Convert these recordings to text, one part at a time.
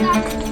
எடுக்க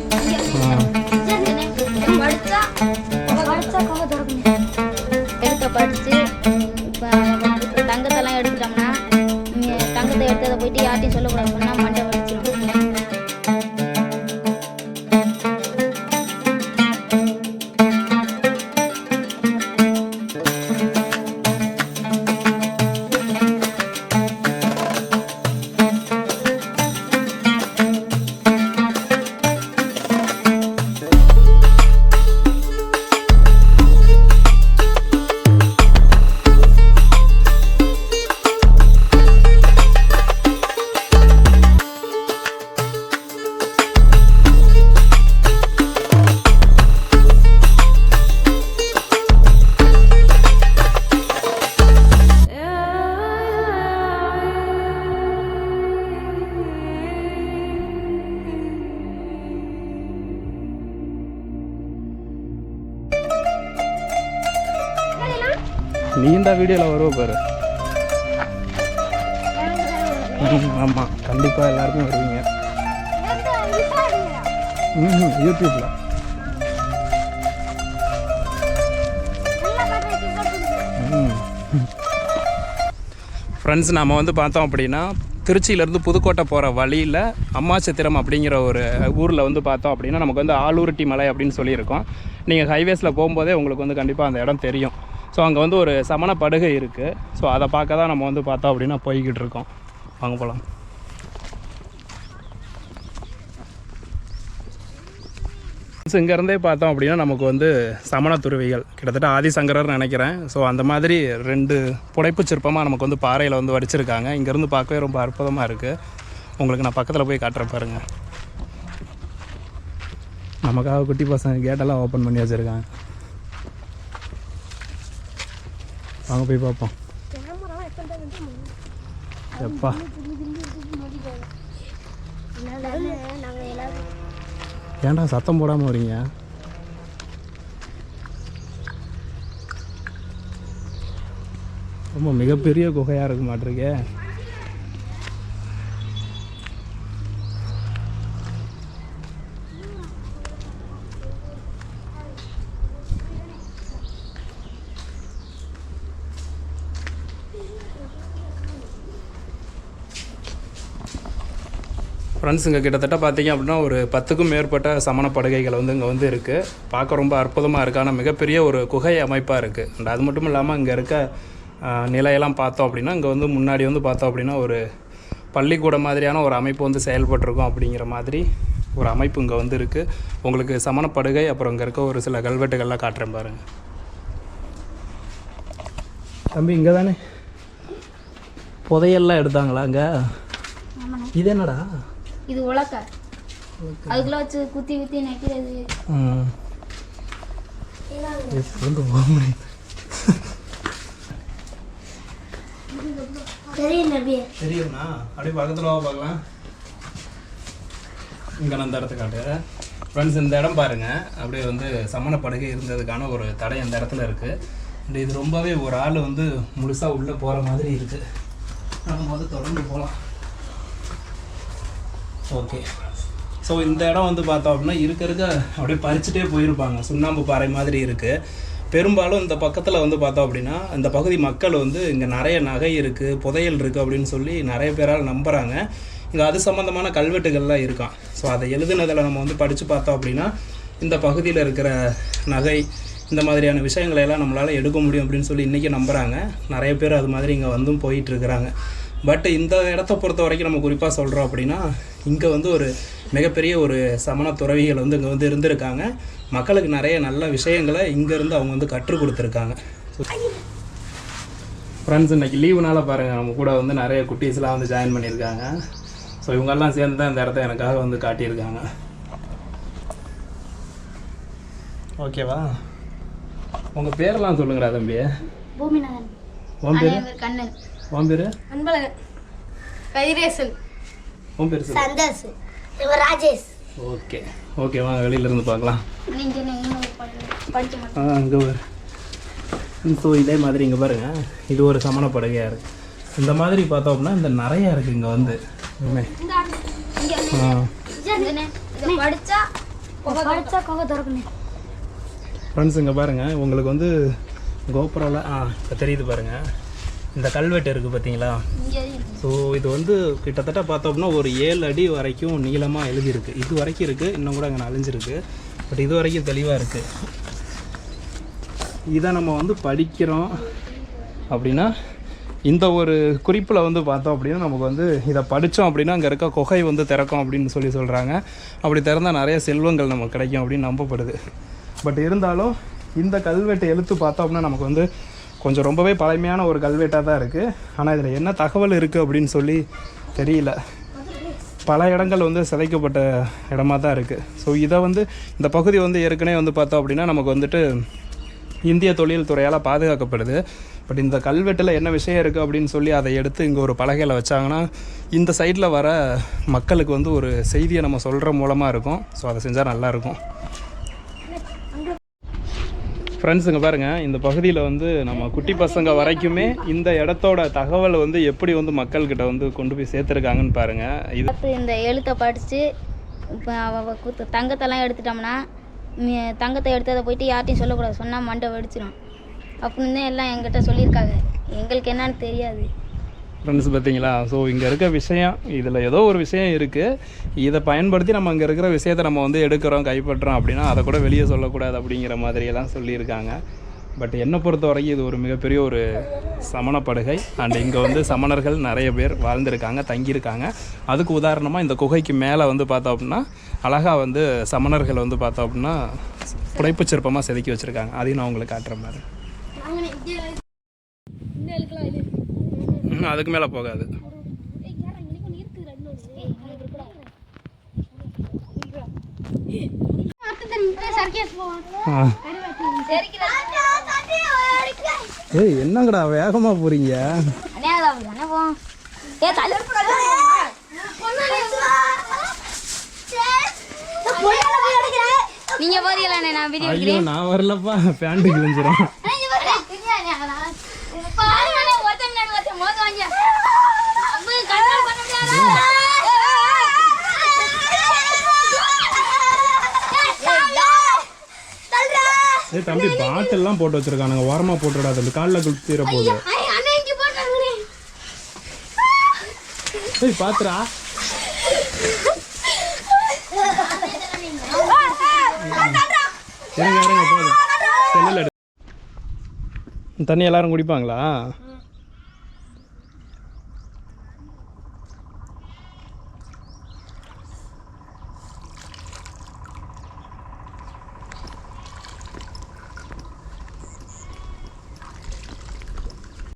நீண்ட வீடியோவில் வருவ பாரு. ஆமாம் கண்டிப்பாக எல்லாருமே வருவீங்க. ம் யூடியூப்பில் ஃப்ரெண்ட்ஸ் நம்ம வந்து பார்த்தோம் அப்படின்னா திருச்சியிலேருந்து புதுக்கோட்டை போகிற வழியில் அம்மாச்சத்திரம் அப்படிங்கிற ஒரு ஊரில் வந்து பார்த்தோம் அப்படின்னா நமக்கு வந்து ஆலூருட்டி மலை அப்படின்னு சொல்லியிருக்கோம். நீங்கள் ஹைவேஸில் போகும்போதே உங்களுக்கு வந்து கண்டிப்பாக அந்த இடம் தெரியும். ஸோ அங்கே வந்து ஒரு சமண படுகை இருக்குது ஸோ அதை பார்க்க தான் நம்ம வந்து பார்த்தோம் அப்படின்னா போய்கிட்டு இருக்கோம். வாங்க போகலாம் ஸோ இங்கேருந்தே பார்த்தோம் அப்படின்னா நமக்கு வந்து சமண துருவிகள் கிட்டத்தட்ட ஆதிசங்கரர் நினைக்கிறேன். ஸோ அந்த மாதிரி ரெண்டு புடைப்புச் சிற்பமாக நமக்கு வந்து பாறையில் வந்து வடிச்சிருக்காங்க. இங்கேருந்து பார்க்கவே ரொம்ப அற்புதமாக இருக்குது உங்களுக்கு நான் பக்கத்தில் போய் காட்டுறேன் பாருங்க. நமக்காக குட்டி பசங்க கேட்டெல்லாம் ஓப்பன் பண்ணி வச்சுருக்காங்க. வாங்க போய் பார்ப்போம். எப்பா. ஏன்டா சத்தம் போடாமல் வரீங்க ரொம்ப மிகப்பெரிய குகையாக இருக்க மாட்டிருக்கே. ஃப்ரெண்ட்ஸ் இங்கே கிட்டத்தட்ட பார்த்தீங்க அப்படின்னா ஒரு பத்துக்கும் மேற்பட்ட சமண படுகைகள் வந்து இங்கே வந்து இருக்குது பார்க்க ரொம்ப அற்புதமாக இருக்குது ஆனால் மிகப்பெரிய ஒரு குகை அமைப்பாக இருக்குது அண்ட் அது மட்டும் இல்லாமல் இங்கே இருக்க நிலையெல்லாம் பார்த்தோம் அப்படின்னா இங்கே வந்து முன்னாடி வந்து பார்த்தோம் அப்படின்னா ஒரு பள்ளிக்கூடம் மாதிரியான ஒரு அமைப்பு வந்து செயல்பட்டிருக்கும் அப்படிங்கிற மாதிரி ஒரு அமைப்பு இங்கே வந்து இருக்குது உங்களுக்கு சமண படுகை அப்புறம் இங்கே இருக்க ஒரு சில கல்வெட்டுகள்லாம் காட்டுறேன் பாருங்கள் தம்பி இங்கே தானே புதையெல்லாம் எடுத்தாங்களா அங்கே? இது என்னடா? இது உலக்க. அதுக்குள்ள வச்சு குத்தி குத்தி நெக்கிறது. ம் வந்து போக முடியும் தெரியும்ண்ணா. அப்படியே பக்கத்தில் வா பார்க்கலாம். இங்கே நான் இந்த இடத்த காட்டு. ஃப்ரெண்ட்ஸ் இந்த இடம் பாருங்க. அப்படியே வந்து சமண படுகை இருந்ததுக்கான ஒரு தடை அந்த இடத்துல இருக்குது அண்ட் இது ரொம்பவே ஒரு ஆள் வந்து முழுசாக உள்ளே போகிற மாதிரி இருக்குது நம்ம வந்து தொடர்ந்து போகலாம் ஓகே ஸோ இந்த இடம் வந்து பார்த்தோம் அப்படின்னா இருக்க இருக்க அப்படியே பறிச்சுட்டே போயிருப்பாங்க. சுண்ணாம்பு பாறை மாதிரி இருக்குது பெரும்பாலும் இந்த பக்கத்தில் வந்து பார்த்தோம் அப்படின்னா இந்த பகுதி மக்கள் வந்து இங்கே நிறைய நகை இருக்குது புதையல் இருக்குது அப்படின்னு சொல்லி நிறைய பேரால் நம்புகிறாங்க இங்கே அது சம்மந்தமான கல்வெட்டுகள்லாம் இருக்கான். ஸோ அதை எழுதுனதில் நம்ம வந்து படித்து பார்த்தோம் அப்படின்னா இந்த பகுதியில் இருக்கிற நகை இந்த மாதிரியான விஷயங்களை எல்லாம் நம்மளால் எடுக்க முடியும் அப்படின்னு சொல்லி இன்றைக்கி நம்புகிறாங்க நிறைய பேர் அது மாதிரி இங்கே வந்தும் போயிட்டுருக்கிறாங்க பட் இந்த இடத்த பொறுத்த வரைக்கும் நம்ம குறிப்பாக சொல்கிறோம் அப்படின்னா இங்கே வந்து ஒரு மிகப்பெரிய ஒரு சமண துறவிகள் வந்து இங்கே வந்து இருந்திருக்காங்க. மக்களுக்கு நிறைய நல்ல விஷயங்களை இங்கேருந்து அவங்க வந்து கற்றுக் கொடுத்துருக்காங்க. ஃப்ரெண்ட்ஸ் இன்னைக்கு லீவுனால பாருங்கள் நம்ம கூட வந்து நிறைய குட்டீஸ்லாம் வந்து ஜாயின் பண்ணியிருக்காங்க. ஸோ இவங்கெல்லாம் சேர்ந்து தான் இந்த இடத்த எனக்காக வந்து காட்டியிருக்காங்க. ஓகேவா உங்கள் பேரெல்லாம் சொல்லுங்கடா தம்பி. பூமிநாதன். உன் பேர்? கண்ணன் உன் பேர்? அன்பழகன். கைரேசன் உன் பேர் சொல்லு. சந்தோஷ். இவர் ராஜேஷ். ஓகே. ஓகே வாங்க வெளியில இருந்து பார்க்கலாம். நீங்க ஆ அங்கே பாரு. ஸோ இதே மாதிரி இங்கே பாருங்க. இது ஒரு சமண படுகையாக இருக்குது இந்த மாதிரி பார்த்தோம் அப்படின்னா இந்த நிறைய இருக்குது இங்கே வந்து. எல்லாமே. ஆ. இதை படிச்சா படிச்சா கொகை திறக்கணும் ஃப்ரெண்ட்ஸ் இங்கே பாருங்கள் உங்களுக்கு வந்து கோபுரம்ல ஆ இப்போ தெரியுது பாருங்கள் இந்த கல்வெட்டு இருக்குது பார்த்தீங்களா ஸோ இது வந்து கிட்டத்தட்ட பார்த்தோம்னா ஒரு ஏழு அடி வரைக்கும் நீளமாக எழுதியிருக்கு. இது வரைக்கும் இருக்குது இன்னும் கூட அங்கே அழிஞ்சிருக்கு பட் இது வரைக்கும் தெளிவாக இருக்குது இதை நம்ம வந்து படிக்கிறோம் அப்படின்னா இந்த ஒரு குறிப்பில் வந்து பார்த்தோம் அப்படின்னா நமக்கு வந்து இதை படித்தோம் அப்படின்னா அங்கே இருக்க குகை வந்து திறக்கும் அப்படின்னு சொல்லி சொல்கிறாங்க அப்படி திறந்தால் நிறைய செல்வங்கள் நமக்கு கிடைக்கும் அப்படின்னு நம்பப்படுது. பட் இருந்தாலும் இந்த கல்வெட்டு எழுத்து பார்த்தோம் அப்படின்னா நமக்கு வந்து கொஞ்சம் ரொம்பவே பழமையான ஒரு கல்வெட்டாக தான் இருக்குது ஆனால் இதில் என்ன தகவல் இருக்குது அப்படின்னு சொல்லி தெரியல. பல இடங்கள் வந்து சிதைக்கப்பட்ட இடமா தான் இருக்குது ஸோ இதை வந்து இந்த பகுதி வந்து ஏற்கனவே வந்து பார்த்தோம் அப்படின்னா நமக்கு வந்துட்டு இந்திய தொழில் துறையால் பாதுகாக்கப்படுது. பட் இந்த கல்வெட்டில் என்ன விஷயம் இருக்குது அப்படின்னு சொல்லி அதை எடுத்து இங்கே ஒரு பலகையில் வச்சாங்கன்னா இந்த சைடில் வர மக்களுக்கு வந்து ஒரு செய்தியை நம்ம சொல்கிற மூலமாக இருக்கும். ஸோ அதை செஞ்சால் நல்லாயிருக்கும் ஃப்ரெண்ட்ஸுங்க பாருங்கள் இந்த பகுதியில் வந்து நம்ம குட்டி பசங்க வரைக்குமே இந்த இடத்தோட தகவலை வந்து எப்படி வந்து மக்கள்கிட்ட வந்து கொண்டு போய் சேர்த்துருக்காங்கன்னு பாருங்கள் இது பார்த்து இந்த எழுத்தை படித்து இப்போ தங்கத்தெல்லாம் எடுத்துட்டோம்னா தங்கத்தை எடுத்ததை போயிட்டு யார்ட்டையும் சொல்லக்கூடாது. சொன்னால் மண்டை வெடிச்சிடும் அப்படின்னு தான் எல்லாம் எங்கிட்ட சொல்லியிருக்காங்க. எங்களுக்கு என்னன்னு தெரியாது. ஃப்ரெண்ட்ஸ் பார்த்தீங்களா? ஸோ இங்கே இருக்க விஷயம் இதில் ஏதோ ஒரு விஷயம் இருக்குது இதை பயன்படுத்தி நம்ம அங்கே இருக்கிற விஷயத்தை நம்ம வந்து எடுக்கிறோம் கைப்பற்றுறோம் அப்படின்னா அதை கூட வெளியே சொல்லக்கூடாது அப்படிங்கிற மாதிரியெல்லாம் சொல்லியிருக்காங்க. பட் என்னை பொறுத்த வரைக்கும் இது ஒரு மிகப்பெரிய ஒரு சமணப்படுகை. அண்ட் இங்கே வந்து சமணர்கள் நிறைய பேர் வாழ்ந்திருக்காங்க தங்கியிருக்காங்க. அதுக்கு உதாரணமாக இந்த குகைக்கு மேலே வந்து பார்த்தோம் அப்படின்னா அழகாக வந்து சமணர்கள் வந்து பார்த்தோம் அப்படின்னா புடைப்புச் சிற்பமாக செதுக்கி வச்சுருக்காங்க. அதையும் நான் உங்களுக்கு காட்டுற மாதிரி அதுக்கு மேலே போகாது. ஏய் என்னங்கடா வேகமாக போகிறீங்க நீங்க போறீங்களா நான் வீடியோ ஐயோ நான் வரலப்பா. பேண்ட்டு கிழிஞ்சிரும் ஏய் தம்பி பாட்டில்லாம் போட்டு வச்சிருக்கானுங்க. ஓரமாக போட்டுடா தம்பி. காலில் குளிச்சிட போகுது. ஏய் பாத்துடா. இருங்க இருங்க போதும். செல்லில் எடு. தண்ணி எல்லாரும் குடிப்பாங்களா?